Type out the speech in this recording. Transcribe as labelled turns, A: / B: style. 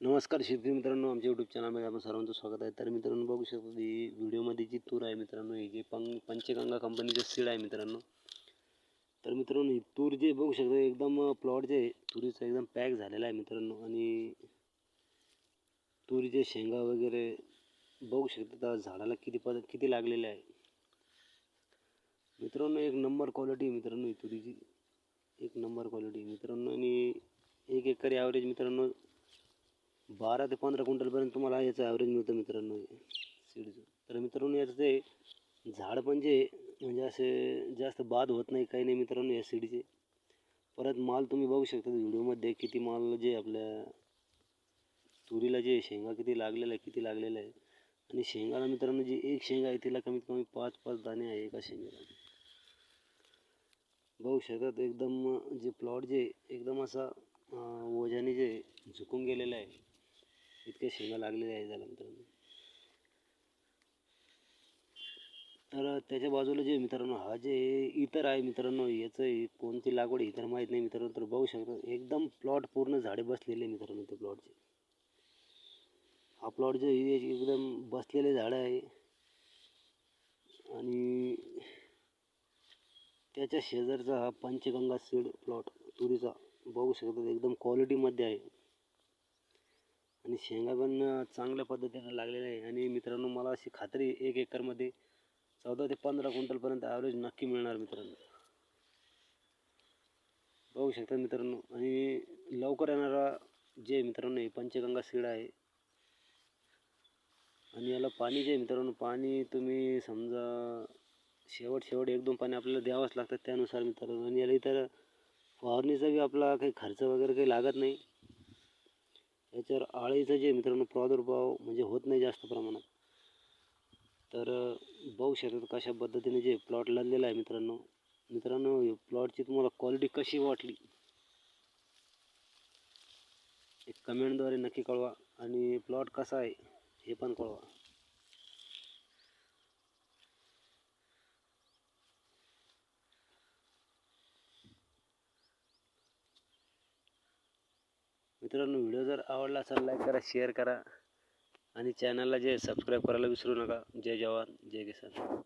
A: नमस्कार शेतकरी मित्रांनो आमच्या यूट्यूब चॅनलमध्ये आपण सर्वांचं स्वागत आहे. तर मित्रांनो बघू शकतो ही व्हिडिओमध्ये जी तूर आहे मित्रांनो ही जे पंग पंचगंगा कंपनीचं सीड आहे मित्रांनो. तर मित्रांनो ही तूर जे बघू शकतो एकदम प्लॉट जे तुरीचं एकदम पॅक झालेला आहे मित्रांनो. आणि तुरीचे शेंगा वगैरे बघू शकता झाडाला किती पद किती लागलेले आहे. मित्रांनो एक नंबर क्वालिटी मित्रांनो ही तुरीची. एक नंबर क्वालिटी मित्रांनो. आणि एक एकर ॲव्हरेज मित्रांनो बारा ते पंधरा क्विंटलपर्यंत तुम्हाला याचं ॲव्हरेज मिळतं मित्रांनो. सीडचं. तर मित्रांनो याचं ते झाड पण जे म्हणजे असे जास्त बाद होत नाही काही नाही मित्रांनो या सीडचे. परत माल तुम्ही बघू शकता व्हिडिओमध्ये किती माल जे आपल्या तुरीला जे शेंगा किती लागलेलं आहे किती लागलेलं आहे आणि शेंगाला मित्रांनो जी एक शेंगा आहे तिला कमीत कमी पाच पाच दाणे आहे एका शेंगाला. बघू शकतात एकदम जे प्लॉट जे एकदम असा ओझ्याने वजाने जे झुकून गेलेलं आहे इतक्या शेंगा लागलेल्या आहे त्याला मित्रांनो तर त्याच्या बाजूला जे मित्रांनो हा जे इतर आहे मित्रांनो याचं कोणती लागवड इतर माहीत नाही मित्रांनो तर बघू शकता एकदम प्लॉट पूर्ण झाडे बसलेले मित्रांनो ते प्लॉटचे हा प्लॉट जे एकदम बसलेले झाडं आहे. आणि त्याच्या शेजारचा हा पंचगंगा सीड प्लॉट तुरीचा बघू शकता एकदम क्वालिटीमध्ये आहे. आणि शेंगा पण चांगल्या पद्धतीनं लागलेल्या आहे. आणि मित्रांनो मला अशी खात्री एक एकरमध्ये चौदा ते पंधरा क्विंटलपर्यंत ॲव्हरेज नक्की मिळणार मित्रांनो. बघू शकता मित्रांनो. आणि लवकर येणारा जे मित्रांनो हे पंचगंगा सीड आहे. आणि याला पाणी जे मित्रांनो पाणी तुम्ही समजा शेवट शेवट एक दोन पाणी आपल्याला द्यावंच लागतं त्यानुसार मित्रांनो. आणि याला इतर फवारणीचा बी आपला काही खर्च वगैरे काही लागत नाही. याच्यावर आळीचं जे मित्रांनो प्रादुर्भाव म्हणजे होत नाही जास्त प्रमाणात. तर बघू शकतात कशा पद्धतीने जे प्लॉट लागलेला आहे मित्रांनो. मित्रांनो प्लॉटची तुम्हाला क्वालिटी कशी वाटली? एक कमेंटद्वारे नक्की कळवा आणि प्लॉट कसा आहे हे पण कळवा. मित्रांनो व्हिडिओ जर आवडला असेल लाईक करा शेअर करा. आणि चॅनलला जे सबस्क्राईब करायला विसरू नका. जय जवान जय किसान.